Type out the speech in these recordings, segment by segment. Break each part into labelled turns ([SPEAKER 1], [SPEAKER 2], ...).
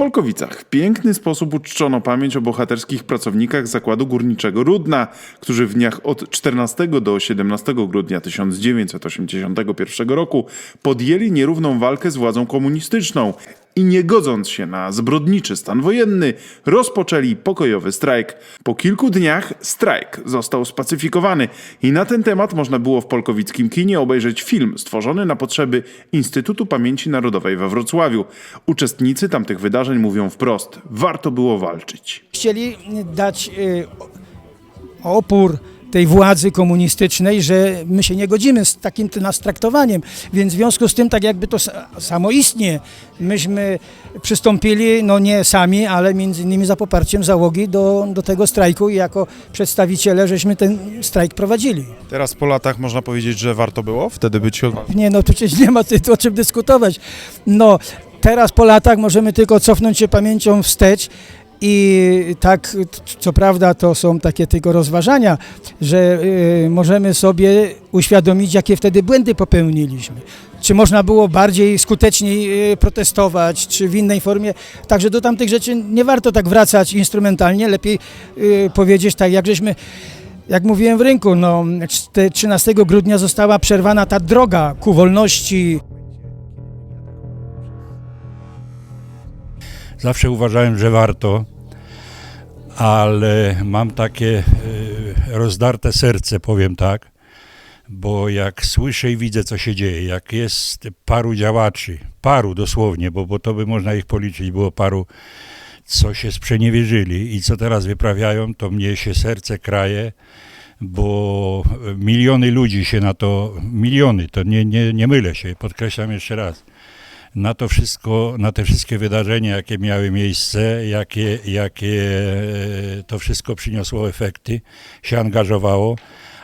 [SPEAKER 1] Polkowicach. W piękny sposób uczczono pamięć o bohaterskich pracownikach zakładu górniczego Rudna, którzy w dniach od 14 do 17 grudnia 1981 roku podjęli nierówną walkę z władzą komunistyczną i nie godząc się na zbrodniczy stan wojenny, rozpoczęli pokojowy strajk. Po kilku dniach strajk został spacyfikowany i na ten temat można było w polkowickim kinie obejrzeć film stworzony na potrzeby Instytutu Pamięci Narodowej we Wrocławiu. Uczestnicy tamtych wydarzeń mówią wprost: warto było walczyć.
[SPEAKER 2] chcieli dać y, opór tej władzy komunistycznej, że my się nie godzimy z takim nas traktowaniem, więc w związku z tym tak jakby to samoistnie myśmy przystąpili, no nie sami, ale między innymi za poparciem załogi do, do tego strajku i jako przedstawiciele żeśmy ten strajk prowadzili.
[SPEAKER 3] Teraz po latach można powiedzieć, że warto było wtedy być odważnym.
[SPEAKER 2] Nie, no tu przecież nie ma o czym dyskutować. No, teraz po latach możemy tylko cofnąć się pamięcią wstecz i tak, co prawda to są takie tylko rozważania, że y, możemy sobie uświadomić, jakie wtedy błędy popełniliśmy. Czy można było bardziej skuteczniej y, protestować, czy w innej formie. Także do tamtych rzeczy nie warto tak wracać instrumentalnie, lepiej y, powiedzieć tak, jak żeśmy jak mówiłem w rynku, no, czte- 13 grudnia została przerwana ta droga ku wolności.
[SPEAKER 4] Zawsze uważałem, że warto, ale mam takie e, rozdarte serce, powiem tak, bo jak słyszę i widzę, co się dzieje, jak jest paru działaczy, paru dosłownie, bo, bo to by można ich policzyć, było paru, co się sprzeniewierzyli i co teraz wyprawiają, to mnie się serce kraje, bo miliony ludzi się na to, miliony, to nie, nie, nie mylę się, podkreślam jeszcze raz, na to wszystko, na te wszystkie wydarzenia, jakie miały miejsce, jakie, jakie e, to wszystko przyniosło efekty, się angażowało,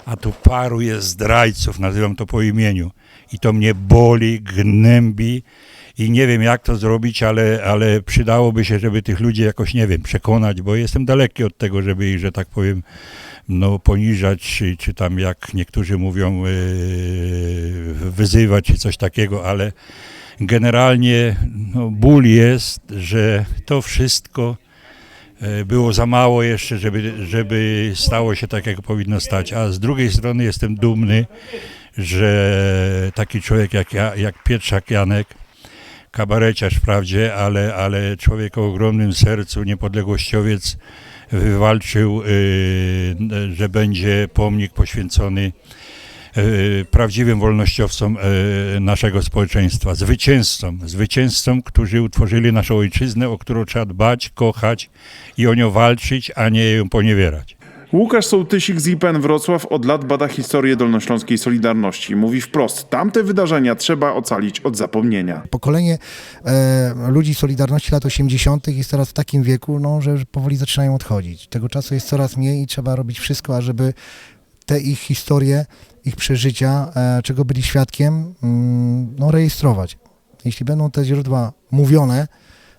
[SPEAKER 4] a tu paru jest zdrajców, nazywam to po imieniu. I to mnie boli, gnębi i nie wiem jak to zrobić, ale, ale przydałoby się, żeby tych ludzi jakoś, nie wiem, przekonać, bo jestem daleki od tego, żeby ich, że tak powiem, no, poniżać, czy, czy tam jak niektórzy mówią, e, wyzywać, czy coś takiego, ale generalnie no, ból jest, że to wszystko e, było za mało jeszcze, żeby, żeby stało się tak, jak powinno stać. A z drugiej strony jestem dumny, że taki człowiek jak, ja, jak Pietrzak Janek, kabareciarz wprawdzie, ale, ale człowiek o ogromnym sercu, niepodległościowiec, wywalczył, y, że będzie pomnik poświęcony prawdziwym wolnościowcom y, naszego społeczeństwa, zwycięzcom, zwycięzcom, którzy utworzyli naszą ojczyznę, o którą trzeba dbać, kochać i o nią walczyć, a nie ją poniewierać.
[SPEAKER 1] Łukasz Sołtysik z IPN Wrocław od lat bada historię dolnośląskiej Solidarności. Mówi wprost: tamte wydarzenia trzeba ocalić od zapomnienia.
[SPEAKER 5] Pokolenie e, ludzi Solidarności lat 80. jest teraz w takim wieku, no, że powoli zaczynają odchodzić. Tego czasu jest coraz mniej i trzeba robić wszystko, ażeby te ich historie, ich przeżycia, e, czego byli świadkiem, mm, no, rejestrować. Jeśli będą te źródła mówione,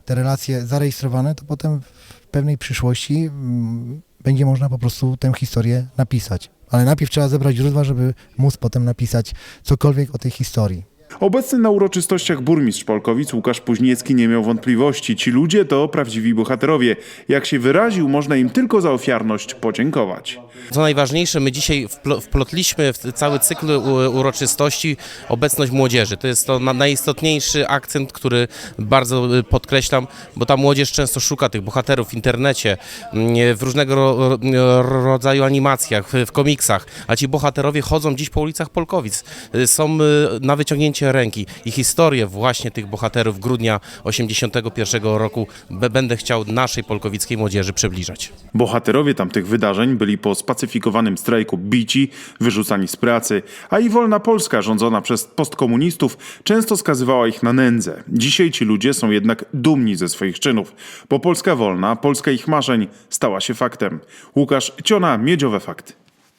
[SPEAKER 5] te relacje zarejestrowane, to potem w pewnej przyszłości mm, będzie można po prostu tę historię napisać. Ale najpierw trzeba zebrać źródła, żeby móc potem napisać cokolwiek o tej historii.
[SPEAKER 1] Obecny na uroczystościach burmistrz Polkowic Łukasz Puźniecki nie miał wątpliwości. Ci ludzie to prawdziwi bohaterowie. Jak się wyraził, można im tylko za ofiarność podziękować.
[SPEAKER 6] Co najważniejsze, my dzisiaj wplo- wplotliśmy w cały cykl uroczystości obecność młodzieży. To jest to na- najistotniejszy akcent, który bardzo y, podkreślam, bo ta młodzież często szuka tych bohaterów w internecie, mm, w różnego ro, ro, rodzaju animacjach, w, w komiksach, a ci bohaterowie chodzą dziś po ulicach Polkowic. Y, Są y, na wyciągnięcie ręki i historię właśnie tych bohaterów grudnia 81 roku będę chciał naszej polkowickiej młodzieży przybliżać.
[SPEAKER 1] Bohaterowie tamtych wydarzeń byli po spacyfikowanym strajku bici, wyrzucani z pracy, a i wolna Polska rządzona przez postkomunistów często skazywała ich na nędzę. Dzisiaj ci ludzie są jednak dumni ze swoich czynów, bo Polska wolna, Polska ich marzeń stała się faktem. Łukasz Ciona, Miedziowe Fakty.